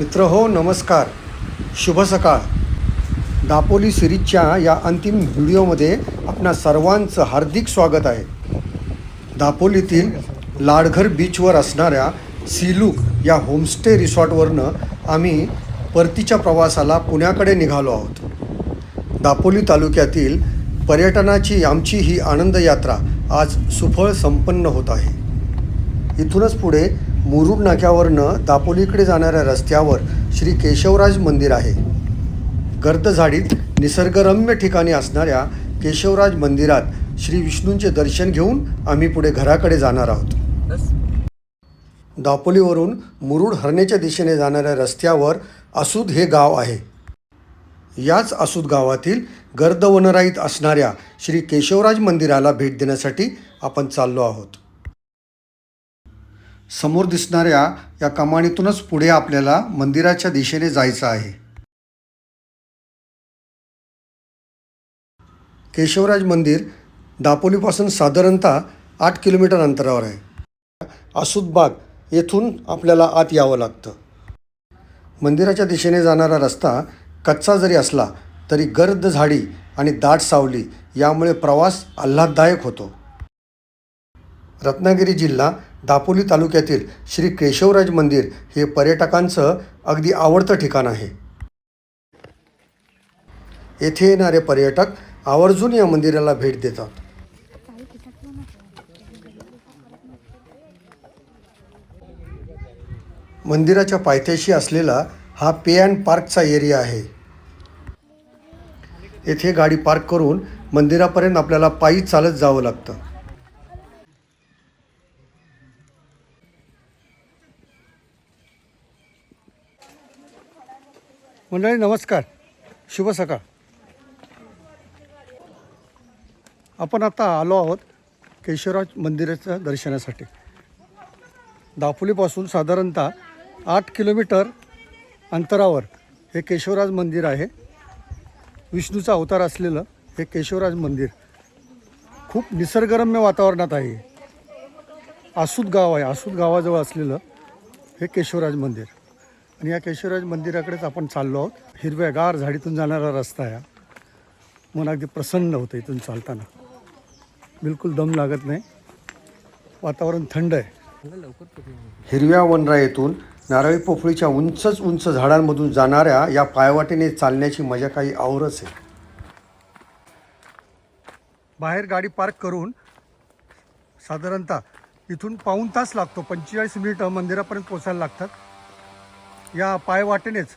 मित्र हो नमस्कार. शुभ सकाळ. दापोली सिरीजच्या या अंतिम व्हिडिओमध्ये आपणा सर्वांचं हार्दिक स्वागत आहे. दापोलीतील लाडघर बीचवर असणाऱ्या सिलूक या होमस्टे रिसॉर्टवरनं आम्ही परतीच्या प्रवासाला पुण्याकडे निघालो आहोत. दापोली तालुक्यातील पर्यटनाची आमची ही आनंदयात्रा आज सुफळ संपन्न होत आहे. इथूनच पुढे मुरुड नाक्यावरनं दापोलीकडे जाणाऱ्या रस्त्यावर श्री केशवराज मंदिर आहे. गर्दझाडीत निसर्गरम्य ठिकाणी असणाऱ्या केशवराज मंदिरात श्री विष्णूंचे दर्शन घेऊन आम्ही पुढे घराकडे जाणार आहोत. दापोलीवरून मुरुड हरण्याच्या दिशेने जाणाऱ्या रस्त्यावर आसूद हे गाव आहे. याच आसूद गावातील गर्दवनराईत असणाऱ्या श्री केशवराज मंदिराला भेट देण्यासाठी आपण चाललो आहोत. समोर दिसणाऱ्या या कमानीतूनच पुढे आपल्याला मंदिराच्या दिशेने जायचं आहे. केशवराज मंदिर दापोलीपासून साधारणतः आठ किलोमीटर अंतरावर आहे. आसूदबाग येथून आपल्याला आत यावं लागतं. मंदिराच्या दिशेने जाणारा रस्ता कच्चा जरी असला तरी गर्द झाडी आणि दाट सावली यामुळे प्रवास आल्हाददायक होतो. रत्नागिरी जिल्हा दापोली तालुक्यातील श्री केशवराज मंदिर हे पर्यटकांचं अगदी आवडतं ठिकाण आहे. येथे येणारे पर्यटक आवर्जून या मंदिराला भेट देतात. मंदिराच्या पायथ्याशी असलेला हा पे अँड पार्कचा एरिया आहे. येथे गाडी पार्क करून मंदिरापर्यंत आपल्याला पायी चालत जावं लागतं. मंडळी नमस्कार. शुभ सकाळ. आपण आता आलो आहोत केशवराज मंदिराच्या दर्शनासाठी. दापोलीपासून साधारणतः आठ किलोमीटर अंतरावर हे केशवराज मंदिर आहे. विष्णूचा अवतार असलेलं हे केशवराज मंदिर. खूप निसर्गरम्य वातावरणात आहे आसूद गाव आहे. आसूद गावाजवळ असलेलं हे केशवराज मंदिर. आणि या केशवराज मंदिराकडेच आपण चाललो आहोत. हिरव्यागार झाडीतून जाणारा रस्ता आहे. मन अगदी प्रसन्न होतं इथून चालताना. बिलकुल दम लागत नाही. वातावरण थंड आहे. हिरव्या वनराईतून नारळी पोफळीच्या उंचच उंच झाडांमधून जाणाऱ्या या पायवाटेने चालण्याची मजा काही आवरच आहे. बाहेर गाडी पार्क करून साधारणतः इथून पाऊण तास लागतो. पंचेचाळीस मिनिटं मंदिरापर्यंत पोचायला लागतात. या पायवाटेनेच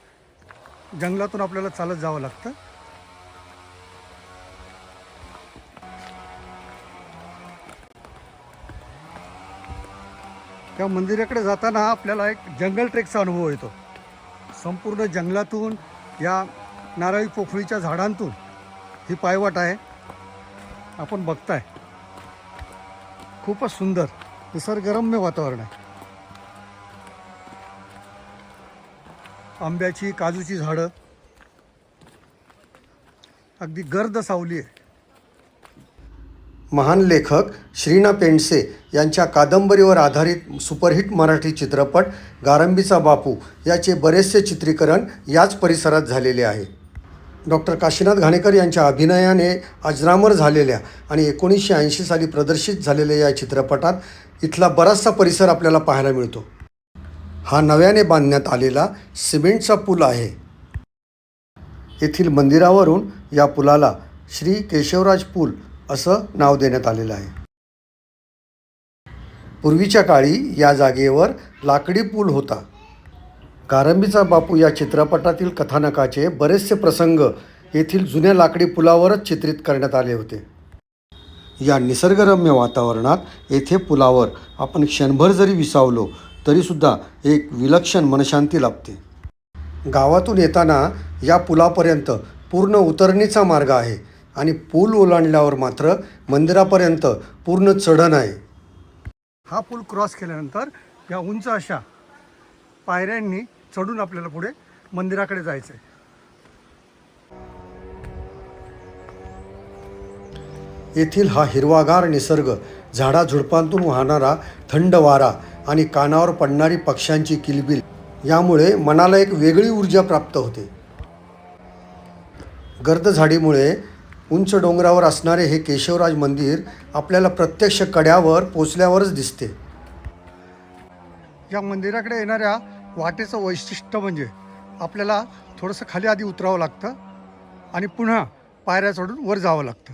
जंगलातून आपल्याला चालत जावं लागतं. त्या मंदिराकडे जाताना आपल्याला एक जंगल ट्रेकचा अनुभव येतो. संपूर्ण जंगलातून या नारळी पोखळीच्या झाडांतून ही पायवाट आहे. आपण बघताय. खूपच सुंदर निसर्गरम्य वातावरण आहे. आंब्याची काजूची झाडं. अगदी गर्द सावली आहे. महान लेखक श्रीना पेंडसे यांच्या कादंबरीवर आधारित सुपरहिट मराठी चित्रपट गारंबीचा बापू याचे बरेचसे चित्रीकरण याच परिसरात झालेले आहे. डॉक्टर काशीनाथ घाणेकर यांच्या अभिनयाने अजरामर झालेल्या आणि एकोणीसशे ऐंशी साली प्रदर्शित झालेल्या या चित्रपटात इथला बराचसा परिसर आपल्याला पाहायला मिळतो. हा नव्याने बांधण्यात आलेला सिमेंटचा पूल आहे. येथील मंदिरावरून या पुलाला श्री केशवराज पूल असं नाव देण्यात आलेलं आहे. पूर्वीच्या काळी या जागेवर लाकडी पूल होता. कारंबीचा बापू या चित्रपटातील कथानकाचे बरेचसे प्रसंग येथील जुन्या लाकडी पुलावरच चित्रित करण्यात आले होते. या निसर्गरम्य वातावरणात येथे पुलावर आपण क्षणभर जरी विसावलो तरीसुद्धा एक विलक्षण मनशांती लाभते. गावातून येताना या पुलापर्यंत पूर्ण उतरणीचा मार्ग आहे आणि पूल ओलांडल्यावर मात्र मंदिरापर्यंत पूर्ण चढण आहे. हा पूल क्रॉस केल्यानंतर या उंच अशा पायऱ्यांनी चढून आपल्याला पुढे मंदिराकडे जायचं आहे येथील हा हिरवागार निसर्ग झाडाझुडपांतून वाहणारा थंड वारा आणि कानावर पडणारी पक्ष्यांची किलबिल. यामुळे मनाला एक वेगळी ऊर्जा प्राप्त होते. गर्द झाडीमुळे उंच डोंगरावर असणारे हे केशवराज मंदिर आपल्याला प्रत्यक्ष कड्यावर पोचल्यावरच दिसते. या मंदिराकडे येणाऱ्या वाटेचं वैशिष्ट्य म्हणजे आपल्याला थोडंसं खाली आधी उतरावं लागतं आणि पुन्हा पायऱ्या चढून वर जावं लागतं.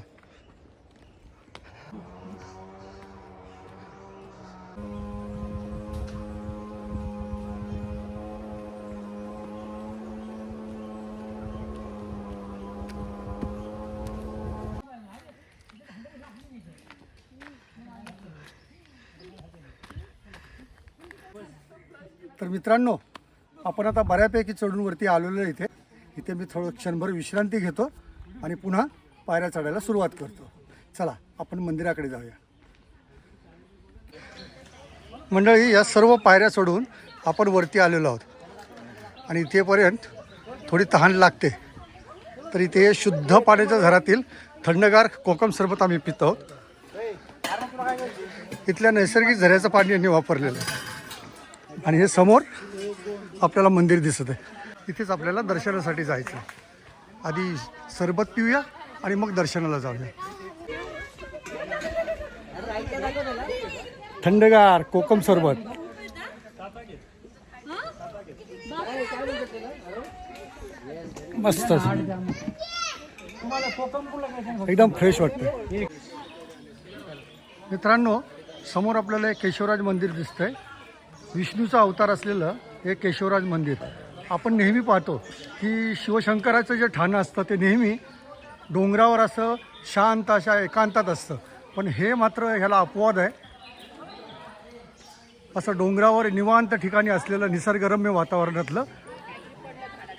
तर मित्रांनो आपण आता बऱ्यापैकी चढून वरती आलेलो इथे. इथे मी थोडं क्षणभर विश्रांती घेतो आणि पुन्हा पायऱ्या चढायला सुरुवात करतो. चला आपण मंदिराकडे जाऊया. मंडळी या सर्व पायऱ्या चढून आपण वरती आलेलो आहोत. आणि इथेपर्यंत थोडी तहान लागते. तर इथे शुद्ध पाण्याच्या झरातील थंडगार कोकम सरबत आम्ही पितो. आहोत इथल्या नैसर्गिक झऱ्याचं पाणी यांनी वापरलेलं आहे. आणि हे समोर आपल्याला मंदिर दिसत आहे. इथेच आपल्याला दर्शनासाठी जायचं आधी सरबत पिऊया आणि मग दर्शनाला जाऊया. थंडगार कोकम सरबत. मस्त. एकदम फ्रेश वाटतं मित्रांनो समोर आपल्याला केशवराज मंदिर दिसतंय. विष्णूचा अवतार असलेलं हे केशवराज मंदिर. आपण नेहमी पाहतो की शिवशंकराचं जे ठाणं असतं ते नेहमी डोंगरावर असं शांत अशा एकांतात असतं. पण हे मात्र ह्याला अपवाद आहे. असं डोंगरावर निवांत ठिकाणी असलेलं निसर्गरम्य वातावरणातलं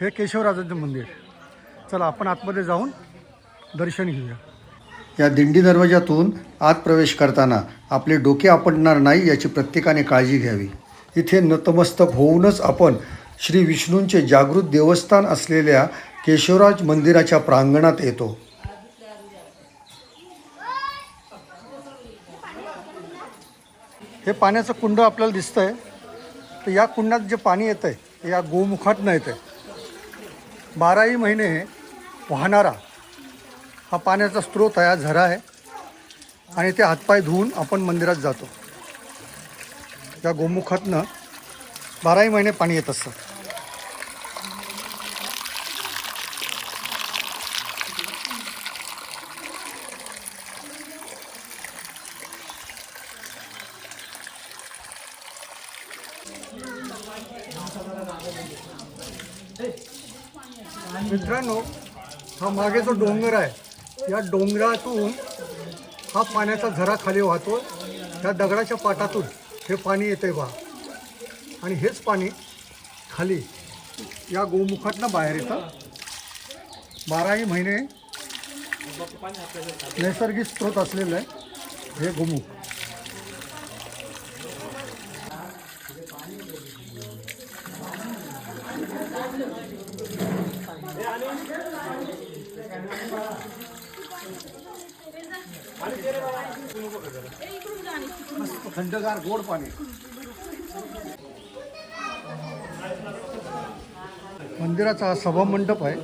हे केशवराजांचं मंदिर. चला आपण आतमध्ये जाऊन दर्शन घेऊया. या दिंडी दरवाजातून आत प्रवेश करताना आपले डोके आपटणार नाही याची प्रत्येकाने काळजी घ्यावी. इथे नतमस्तक होऊनच आपण श्री विष्णूंचे जागृत देवस्थान असलेल्या केशवराज मंदिराच्या प्रांगणात येतो. हे पाण्याचं कुंड आपल्याला दिसतंय. तर या कुंडात जे पाणी येतं आहे या गोमुखातनं येतं आहे बाराही महिने वाहणारा हा पाण्याचा स्रोत आहे हा झरा आहे. आणि ते हातपाय धुवून आपण मंदिरात जातो. या गोमुखातनं बाराही महिने पाणी येत असतं. मित्रांनो हा मागे जो डोंगर आहे या डोंगरातून हा पाण्याचा झरा खाली वाहतो. त्या दगडाच्या पाटातून हे पाणी येते बा. आणि हेच पाणी खाली या गोमुखातनं बाहेर येतं. बाराही महिने नैसर्गिक स्रोत असलेलं आहे हे गोमुख. मस्त थंडगार गोड पाणी. मंदिराचा हा सभा मंडप आहे.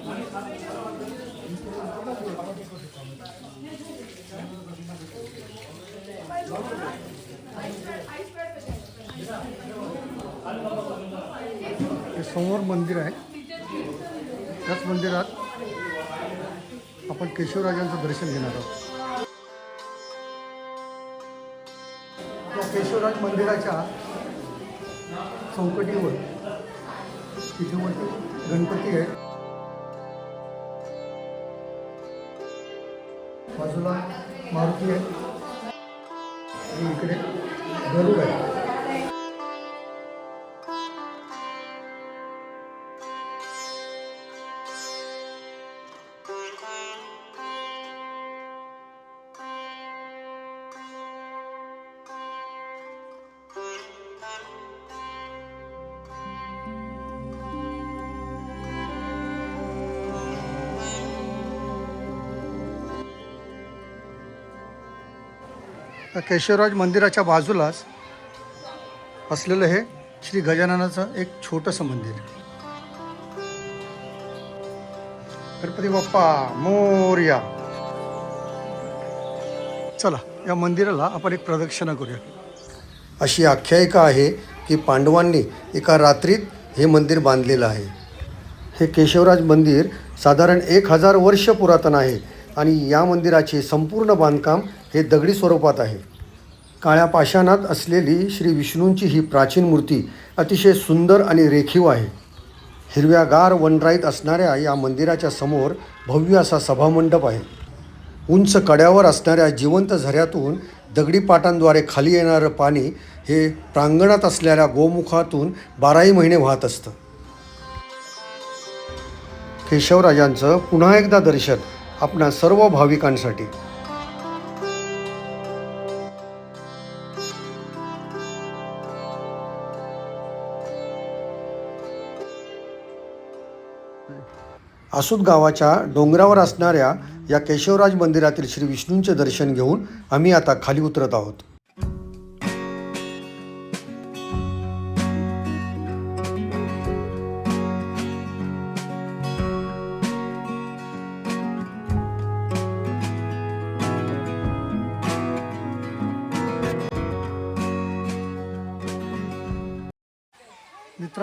हे समोर मंदिर आहे. त्याच मंदिरात आपण केशवराजांचं दर्शन घेणार आहोत. केशवराज मंदिराच्या चौकटीवर तिथे गणपती आहे. बाजूला मारुती आहे. आणि इकडे गरुड आहे. केशवराज मंदिराच्या बाजूलाच असलेलं हे श्री गजाननाचं एक छोटंसं मंदिर. गणपती बाप्पा मोर्या. चला या मंदिराला आपण एक प्रदक्षिणा करूया. अशी आख्यायिका आहे की पांडवांनी एका रात्रीत हे मंदिर बांधलेलं आहे. हे केशवराज मंदिर साधारण एक हजार वर्ष पुरातन आहे. आणि या मंदिराचे संपूर्ण बांधकाम हे दगडी स्वरूपात आहे. काळ्या पाषाणात असलेली श्री विष्णूंची ही प्राचीन मूर्ती अतिशय सुंदर आणि रेखीव आहे. हिरव्यागार वनराईत असणाऱ्या या मंदिराच्या समोर भव्य असा सभामंडप आहे. उंच कड्यावर असणाऱ्या जिवंत झऱ्यातून दगडी पाटांद्वारे खाली येणारं पाणी हे प्रांगणात असलेल्या गोमुखातून बाराही महिने वाहत असतं. केशवराजांचं पुन्हा एकदा दर्शन आपणा सर्व भाविकांसाठी. आसूद गावाच्या डोंगरावर असणाऱ्या या केशवराज मंदिरातील श्री विष्णूंचे दर्शन घेऊन आम्ही आता खाली उतरत आहोत.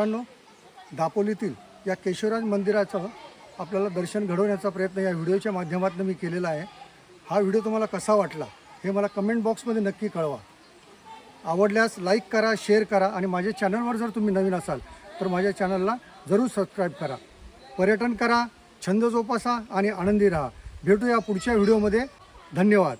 मित्रांनो दापोलीतील या केशवराज मंदिराचं आपल्याला दर्शन घडवण्याचा प्रयत्न या व्हिडिओच्या माध्यमातून मी केलेला आहे. हा व्हिडिओ तुम्हाला कसा वाटला हे मला कमेंट बॉक्समध्ये नक्की कळवा. आवडल्यास लाईक करा शेअर करा आणि माझ्या चॅनलवर जर तुम्ही नवीन असाल तर माझ्या चॅनलला जरूर सबस्क्राईब करा. पर्यटन करा छंद जोपासा आणि आनंदी राहा. भेटूया पुढच्या व्हिडिओमध्ये. धन्यवाद.